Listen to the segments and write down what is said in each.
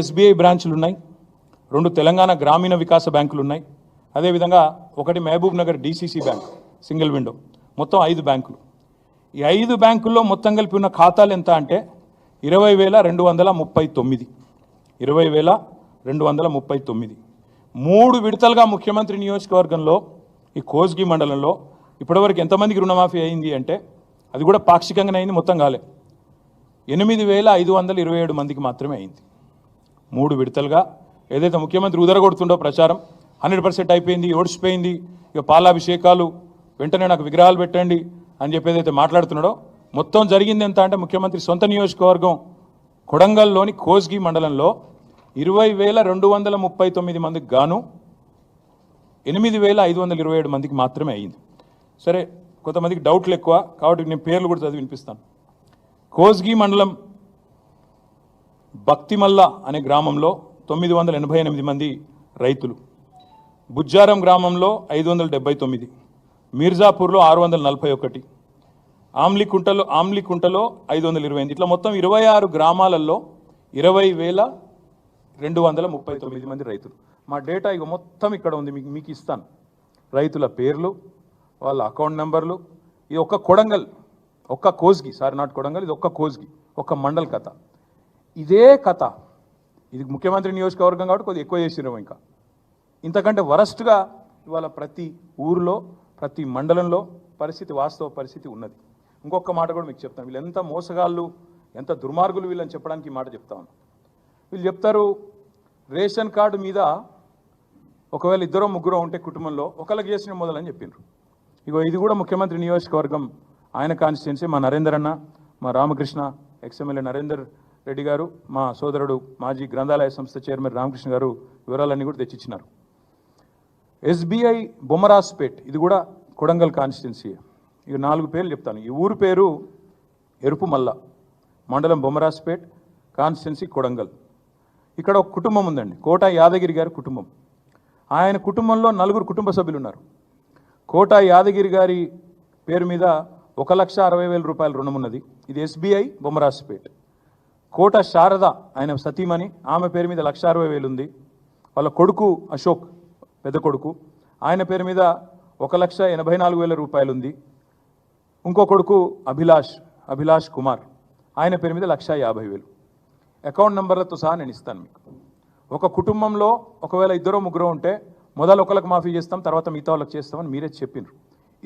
SBI బ్రాంచ్లు ఉన్నాయి. రెండు తెలంగాణ గ్రామీణ వికాస బ్యాంకులు ఉన్నాయి. అదేవిధంగా ఒకటి Mahbub Nagar DCC bank single window. మొత్తం ఐదు బ్యాంకులు. ఈ ఐదు బ్యాంకుల్లో మొత్తం కలిపి ఉన్న ఖాతాలు ఎంత అంటే ఇరవై వేల రెండు వందల ముప్పై తొమ్మిది. ఇరవై వేల రెండు వందల ముప్పై తొమ్మిది. మూడు విడతలుగా ముఖ్యమంత్రి నియోజకవర్గంలో ఈ కోజ్గి మండలంలో ఇప్పటివరకు ఎంతమందికి రుణమాఫీ అయింది అంటే అది కూడా పాక్షికంగానే అయింది మొత్తం కాలే. ఎనిమిది వేల ఐదు వందల ఇరవై ఏడు మందికి మాత్రమే అయింది. మూడు విడతలుగా ఏదైతే ముఖ్యమంత్రి ఉదరగొడుతుండో ప్రచారం హండ్రెడ్ పర్సెంట్ అయిపోయింది ఓడిచిపోయింది ఇక పాలాభిషేకాలు వెంటనే నాకు విగ్రహాలు పెట్టండి అని చెప్పి ఏదైతే మాట్లాడుతున్నాడో మొత్తం జరిగింది ఎంత అంటే ముఖ్యమంత్రి సొంత నియోజకవర్గం కొడంగల్లోని కోస్గి మండలంలో ఇరవై వేల రెండు వందల ముప్పై తొమ్మిది మందికి గాను ఎనిమిది వేల ఐదు వందల ఇరవై ఏడు మందికి మాత్రమే అయింది. సరే కొంతమందికి డౌట్లు ఎక్కువ కాబట్టి నేను పేర్లు కూడా చదివి వినిపిస్తాను. కోస్గి మండలం భక్తిమల్ల అనే గ్రామంలో తొమ్మిది వందల ఎనభై ఎనిమిది మంది రైతులు. బుజ్జారం గ్రామంలో ఐదు వందల డెబ్బై తొమ్మిది. మీర్జాపూర్లో ఆరు వందల నలభై ఒకటి. ఆమ్లికుంటలో ఆమ్లికుంటలో ఐదు వందల ఇరవై ఎనిమిది. ఇట్లా మొత్తం ఇరవై ఆరు గ్రామాలలో ఇరవై వేల రెండు వందల ముప్పై తొమ్మిది మంది రైతులు. మా డేటా ఇక మొత్తం ఇక్కడ ఉంది. మీకు మీకు ఇస్తాను. రైతుల పేర్లు వాళ్ళ అకౌంట్ నెంబర్లు. ఇది ఒక్క కొడంగల్ ఒక్క కోస్గి సారీ నాట్ కొడంగల్ ఇది ఒక్క కోస్గి ఒక్క మండల్ కథ. ఇదే కథ. ఇది ముఖ్యమంత్రి నియోజకవర్గం కాబట్టి కొద్దిగా ఎక్కువ చేసినాము ఇంకా. ఇంతకంటే వరస్ట్గా ఇవాళ ప్రతి ఊరిలో ప్రతి మండలంలో పరిస్థితి వాస్తవ పరిస్థితి ఉన్నది. ఇంకొక మాట కూడా మీకు చెప్తాను. వీళ్ళు ఎంత మోసగాళ్ళు ఎంత దుర్మార్గులు వీళ్ళని చెప్పడానికి ఈ మాట చెప్తాను వీళ్ళు చెప్తారు రేషన్ కార్డు మీద ఒకవేళ ఇద్దరు ముగ్గురు ఉంటే కుటుంబంలో ఒకళ్ళకి చేసిన మొదలని చెప్పిండ్రు ఇగో ఇది కూడా ముఖ్యమంత్రి నియోజకవర్గం ఆయన కాన్స్టిట్యున్సీ మా నరేందర్ అన్న మా రామకృష్ణ ఎక్స్ఎమ్మెల్యే నరేందర్ రెడ్డి గారు మా సోదరుడు మాజీ గ్రంథాలయ సంస్థ చైర్మన్ రామకృష్ణ గారు వివరాలన్నీ కూడా తెచ్చిచ్చినారు. ఎస్బీఐ బొమ్మరాజ్పేట్ ఇది కూడా కొడంగల్ కాన్స్టిట్యున్సీ ఇక నాలుగు పేర్లు చెప్తాను. ఈ ఊరు పేరు ఎరుపుమల్ల మండలం బొమ్మరాజ్పేట్ కాన్స్టిట్యున్సీ కొడంగల్. ఇక్కడ ఒక కుటుంబం ఉందండి కోట యాదగిరి గారి కుటుంబం. ఆయన కుటుంబంలో నలుగురు కుటుంబ సభ్యులు ఉన్నారు కోట యాదగిరి గారి పేరు మీద ఒక లక్ష అరవై వేల రూపాయల రుణం ఉన్నది ఇది ఎస్బీఐ బొమ్మరాజ్పేట్. కోట శారద ఆయన సతీమణి ఆమె పేరు మీద లక్ష అరవై వేలు ఉంది వాళ్ళ కొడుకు అశోక్ పెద్ద కొడుకు. ఆయన పేరు మీద ఒక లక్ష ఎనభై నాలుగు వేల రూపాయలు ఉంది ఇంకో కొడుకు అభిలాష్ అభిలాష్ కుమార్. ఆయన పేరు మీద లక్ష యాభై వేలు. అకౌంట్ నెంబర్లతో సహా నేను ఇస్తాను మీకు. ఒక కుటుంబంలో ఒకవేళ ఇద్దరో ముగ్గురో ఉంటే మొదలు ఒకళ్ళకి మాఫీ చేస్తాం తర్వాత మిగతా వాళ్ళకి చేస్తామని మీరే చెప్పినారు.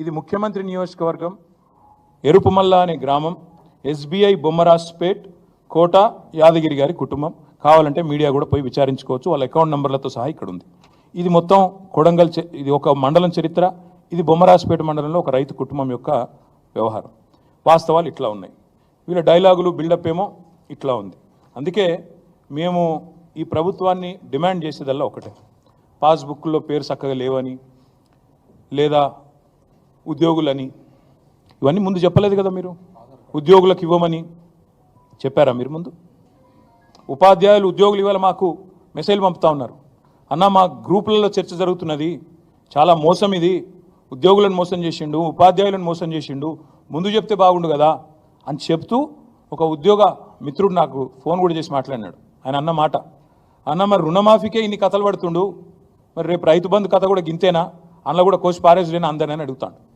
ఇది ముఖ్యమంత్రి నియోజకవర్గం ఎరుపుమల్ల అనే గ్రామం ఎస్బీఐ బొమ్మరాజ్పేట్ కోట యాదగిరి గారి కుటుంబం. కావాలంటే మీడియా కూడా పోయి విచారించుకోవచ్చు. వాళ్ళ అకౌంట్ నెంబర్లతో సహా ఇక్కడ ఉంది ఇది మొత్తం కొడంగల్ ఇది ఒక మండలం చరిత్ర. ఇది బొమ్మరాజ్పేట మండలంలో ఒక రైతు కుటుంబం యొక్క వ్యవహారం. వాస్తవాలు ఇట్లా ఉన్నాయి. వీళ్ళ డైలాగులు బిల్డప్ ఏమో ఇట్లా ఉంది. అందుకే మేము ఈ ప్రభుత్వాన్ని డిమాండ్ చేసేదల్లా ఒకటే. పాస్బుక్లో పేరు చక్కగా లేవని లేదా ఉద్యోగులని. ఇవన్నీ ముందు చెప్పలేదు కదా మీరు? ఉద్యోగులకు ఇవ్వమని. చెప్పారా మీరు ముందు? ఉపాధ్యాయులు ఉద్యోగులు ఇవాళ మాకు మెసేజ్ పంపుతా ఉన్నారు. అన్న మా గ్రూపులలో చర్చ జరుగుతున్నది. చాలా మోసం ఇది. ఉద్యోగులను మోసం చేసిండు ఉపాధ్యాయులను మోసం చేసిండు. ముందు చెప్తే బాగుండు కదా అని చెప్తూ ఒక ఉద్యోగ మిత్రుడు నాకు ఫోన్ కూడా చేసి మాట్లాడినాడు. ఆయన అన్న మాట. అన్న మరి రుణమాఫీకే ఇన్ని కథలు పడుతుండు? మరి రేపు రైతు బంధు కథ కూడా గింతేనా? అందులో కూడా కోసి పారేసుడేనా అందరిని అడుగుతాడు.